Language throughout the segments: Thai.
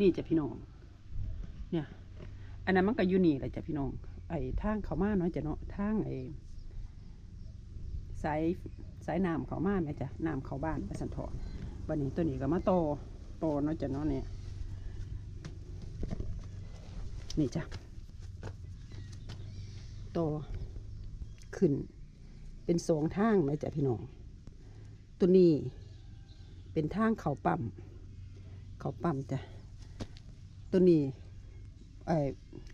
นี่จ้ะพี่น้อง เนี่ย อันนั้นมันก็อยู่นี่แหละจ้ะพี่น้อง ไอ้ทางเขามาเนาะจ้ะเนาะทางไอ้สายสายน้ำเขามาไหมจ้ะน้ำเขาบ้านไปสันทอวันนี้ตัวนี้ก็มาโตโตเนาะจ้ะเนาะเนี่ยนี่จ้ะโตขึ้น เป็นสองทางไหมจ้ะพี่น้อง ตัวนี้เป็นทางเขาปั๊มเขาปั๊มจ้ะ ตัวนี้ไอ้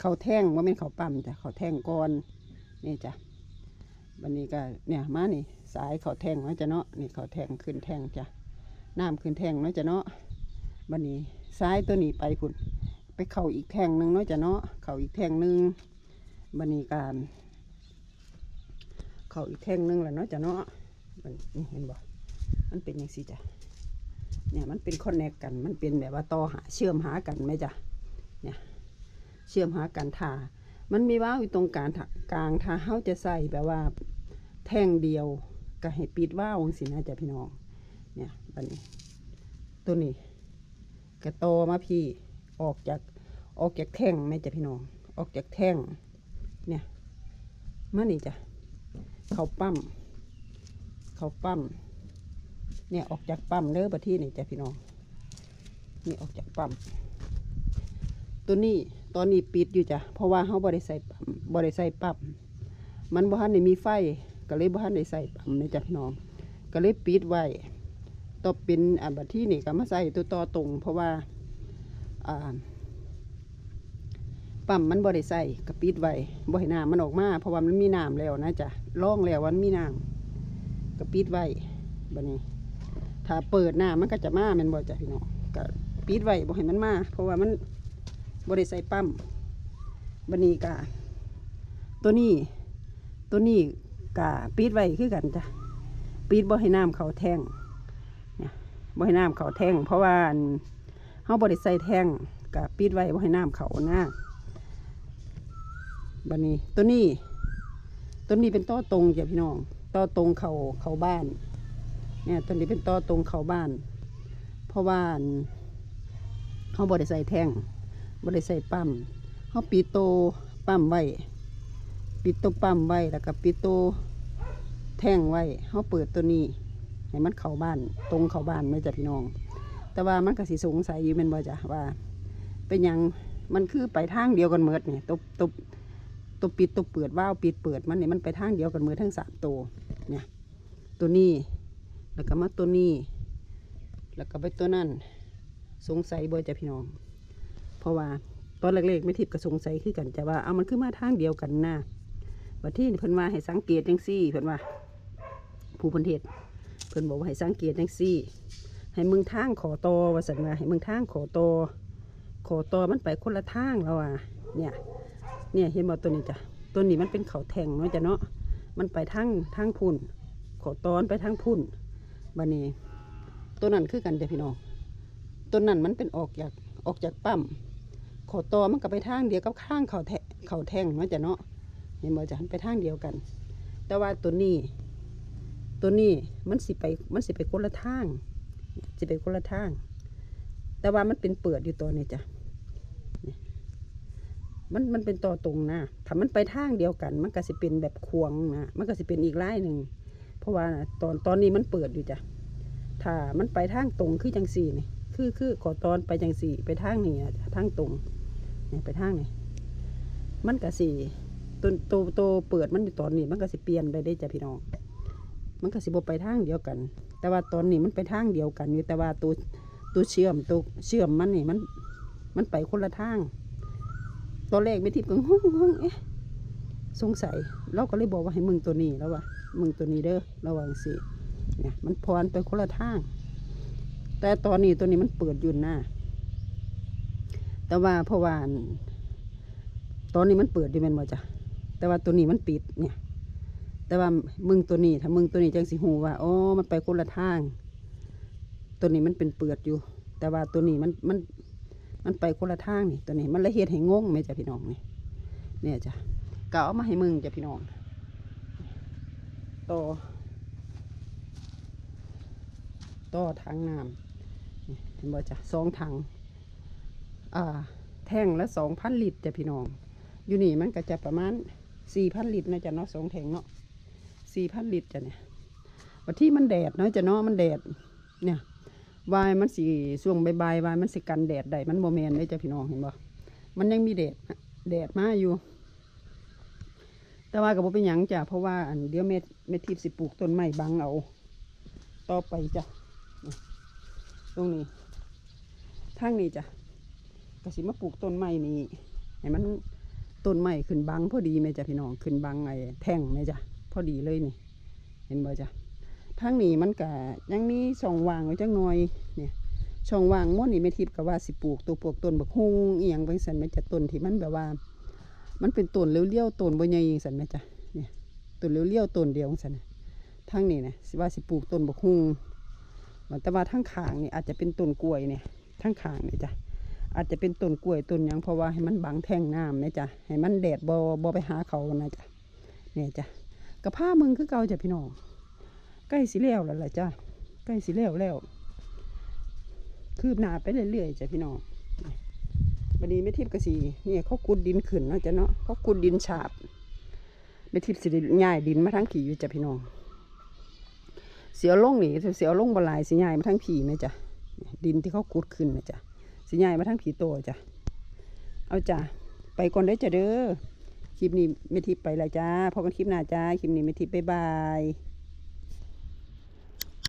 เขาแท่งว่าเป็นเขาปั๊มจ้ะเขาแท่งก่อนนี่จ้ะวันนี้ก็เนี่ยมานี่สายเขาแท่งเนาะจ้ะเนาะนี่เขาแท่งขึ้นแท่งจ้ะน้ำขึ้นแท่งเนาะจ้ะเนาะวันนี้ซ้ายตัวนี้ไปพุ่นไปเข่าอีกแท่งหนึ่งเนาะจ้ะเนาะเข่าอีกแท่งหนึ่งวันนี้การเข่าอีกแท่งหนึ่งแหละเนาะจ้ะเนาะมันนี่เห็นบ่มันเป็นยังสิจ้ะเนี่ยมันเป็นคอนเนคกันมันเป็นแบบว่าต่อหาเชื่อมหากันไหมจ๊ะ เนี่ยเชื่อมหากันทามันมีว่าวอยู่ตรงกลางทากลางถ้าเฮาจะใส่แบบว่าแท่งเดียวก็ให้ปิดว่าวสินะจ๊ะพี่น้อง เนี่ยบัดนี้ ตัวนี้กระโตมาพี่ออกจากออกจากแท่งไหมจ๊ะพี่น้อง ออกจากแท่ง เนี่ยมานี่จ้ะเขาปั้มเขาปั้มเนี่ยออกจากปั๊มเด้อประที่นี่จ้ะพี่น้องนี่ออกจากปั๊ม ตัวนี้ตอนนี้ปิดอยู่จ้ะเพราะว่าเขาบริใส่ปั๊มบริใส่ปั๊มมันบ่ทันได้มีไฟก็เลยบ่ทันได้ใส่ปั๊มนี่จ้ะพี่น้อง ก็เลยปิดไว้ต่อเป็นอันบัดที่นี่ก็มาใส่ตัวต่อตรง เพราะว่าอ่าปั๊มมันบ่ได้ใส่ก็ปิดไว้บ่ให้น้ำมันออกมาเพราะว่ามันมีน้ำแล้วนะจ้ะร่องแล้ววามันมีน้ำก็ปิดไว้บัดนี้ ถ้าเปิดหน้ามันก็จะมาแมันบ่จ้ะพี่น้องก็ปิดไว้บ่ให้มันมาเพราะว่ามัน บ่ได้ใส่ปั๊มบันนี้กะตัวนี้ ตัวนี้กะปิดไว้คือกันจ้ะปิดบ่ให้น้ำเขาแทงเนี่ยบ่ให้น้ำเขาแทงเพราะว่าเฮาบ่ได้ใส่แทงกะปิดไว้บ่ให้น้ำเขาหน้าบันนี้ตัวนี้ ตัวนี้เป็นต้อตรงจ้ะพี่น้องต้อตรงเขาเขาบ้าน เนี่ยตัวนี้เป็นต่อตรงเขาบ้าน เพราะว่าเขาบริใส่แทง บริใส่ปั๊มเขาปีโตปั๊มไว้ปิดตัวปั๊มไว้แล้วก็ปิดตัวแท่งไว้เขาเปิดตัวนี้ให้มันเข้าบ้านตรงเข้าบ้านไม่จ้ะพี่น้อง แต่ว่ามันก็สิสงสัยอยู่แมันบ่จ้ะว่า เป็นยังมันคือไปทางเดียวกันเมิดเนี่ยตัวตัวตัวปิดตัวเปิดว่าวปิดเปิดมันเนี่ยมันไปทางเดียวกันเมิดทั้งสามตัวเนี่ยตัวนี้แล้วก็มาตัวนี้ แล้วก็ไปตัวนั่นสงสัยบ่จ้ะพี่น้อง ราะว่าตอนแรกๆไม่ทิพย์ก็สงสัยคือกันจะว่าเอามันขึ้นมาทางเดียวกันนะว่าที่เพิ่นว่าให้สังเกตจังซี่เพิ่นว่าผู้เพิ่นเทศเพิ่นบอกว่าให้สังเกตจังซี่ ให้มึงทางขอตอว่าสันว่าให้มึงทางขอตอขอตอมันไปคนละทางแล้วอะเนี่ย เนี่ยเห็นบ่ตัวนี้จ้ะตัวนี้มันเป็นเขาแทงเนาะจ้ะเนาะมันไปทางทางพุ่นขอตอนไปทางพุ่นบันนี้ตัวนั้นคือกันเด้อพี่น้องตัวนั้นมันเป็นออกจากออกจากปั๊ม ขอตอมันก็ไปทางเดียวกับข้างเขาแทเขาแท่งเนาะจ้ะเนาะเห็นบ่จ้ะไปทางเดียวกัน แต่ว่าตัวนี้ ตัวนี้มันสิไปมันสิไปคนละทางสิไปคนละทาง แต่ว่ามันเป็นเปิดอยู่ตัวนี้จ้ะมันมันเป็นต่อตรงนะถ้ามันไปทางเดียวกัน มันก็สิเป็นแบบควงนะมันก็สิเป็นอีกไลายหนึ่งเพราะว่าตอนตอนนี้มันเปิดอยู่จ้ะถ้ามันไปทางตรงคือจังสี่นี่คือคือขอตอนไปจังสี่ ไปทางนี้ทางตรง นี่ไปทางนี้มันก็สีตัวตัวตัวเปิดมันอยู่ตอนนี้มันก็สิเปลี่ยนไปได้จ้ะพี่น้อง มันก็สิบไปทางเดียวกัน แต่ว่าตอนนี้มันไปทางเดียวกันอยู่แต่ว่าตัวตัวเชื่อมตัวเชื่อมมันนี่มันมันไปคนละทางตอนแรกไม่ทิพย์ก็งงงเอ๊ะสงสัยเราก็เลยบอกว่าให้มึงตัวนี้แล้วว่ามึงตัวนี้เด้อระวังสิเนี่ยมันพรไปคนละทาง แต่ตอนนี้ตัวนี้มันเปิดอยู่หน้า แต่ว่าเพราะว่านตอนนี้มันเปิดดีแมันบ่จ้ะแต่ว่าตัวนี้มันปิดเนี่ย แต่ว่ามึงตัวนี้ ถ้ามึงตัวนี้จังสิหูว่าอ๋อมันไปคนละทาง ตัวนี้มันเป็นเปิดอยู่ แต่ว่าตัวนี้มันมันมันไปคนละทางนี่ตัวนี้ มันละเอียดให้งงไหมจ้ะพี่น้องนี่เนี่ยจ้ะก็เอามาให้มึงจ้ะพี่น้องต่อต่อทางน้ำเห็นบ่จ้ะสองทาง แท่งละสองพันลิตรจ้ะพี่น้อง อยู่นี่มันก็จะประมาณสี่พันลิตรนะจ๊ะเนาะสองแท่งเนาะสี่พันลิตรจ้ะเนี่ยวันที่มันแดดเนาะจ้ะเนาะมันแดด เนี่ยวายมันสีช่วงใบ่ายๆวายมันสิกันแดดได้มันโมเมนเลยจ้ะพี่น้องเห็นบ่มันยังมีแดดแดดมาอยู่ แต่ว่าก็บ่เป็นหยังจ้ะเพราะว่าอันเดี๋ยวเม็ดเม็ดทิพย์สิปลูกต้นไม้บังเอา ต่อไปจ้ะตรงนี้ทางนี้จ้ะ ก็สิมาปลูกต้นไม้นี่ให้มันต้นไม้ขึ้นบังพอดีไหมจ้ะพี่น้องขึ้นบังไอ้แท่งไหมจ้ะพอดีเลยนี่ เห็นบ่จ้ะทางนี้มันก็ยังมีช่องว่างไว้จังหน่อยเนี่ยช่องว่างม้วนนี่แม่ทิพย์ก็ว่าสิปลูกตัวปลูกต้นบักฮุงอียงบางสันแม่จ้ะต้นที่มันแบบว่า มันเป็นต้นเลี้ยวๆต้นบ่ใหญ่จังซั่นแม่จ้ะเนี่ยต้นเลี้ยวๆต้นเดียวจันนะทางนี้นะสิว่าสิปลูกต้นบักฮุงแต่ว่าทางขางนี่อาจจะเป็นต้นกล้วยเนี่ยทางขางนี่จ้ะ อาจจะเป็นต้นกล้วยต้นยังเพราะว่าให้มันบังแท่งน้ำนะจ้ะให้มันแดดบ่บ่ไปหาเขานะจ้ะเนี่ยจ้ะกระพ้ามึงคือเก่าจ้ะพี่น้องใกล้สิแล้วแล้วล่ะจ้ะใกล้สิแล้วแล้วคืบหน้าไปเรื่อยๆจ้ะพี่น้องวันนี้ไม่ทิพย์กระสีเนี่ยเขากุดดินขึ้นเนาะจ้ะเนาะเขากุดดินฉาบไม่ทิพย์สิได้ย้ายดินมาทั้งขี่อยู่จ้ะพี่น้องเสียวลงหนีเสียวลงบลายสิย้ายมาทั้งผีไหมจ้ะดินที่เขากุดขึ้นนะจ้ะ สิยายมาทั้งผีโตจ้ะ เอาจ้ะ ไปก่อนได้จ้ะเด้อ คลิปนี้ไม่ทิปไปและจ้า พอกันคลิปหน้าจ้า คลิปนี้ไม่ทิปบ๊ายบาย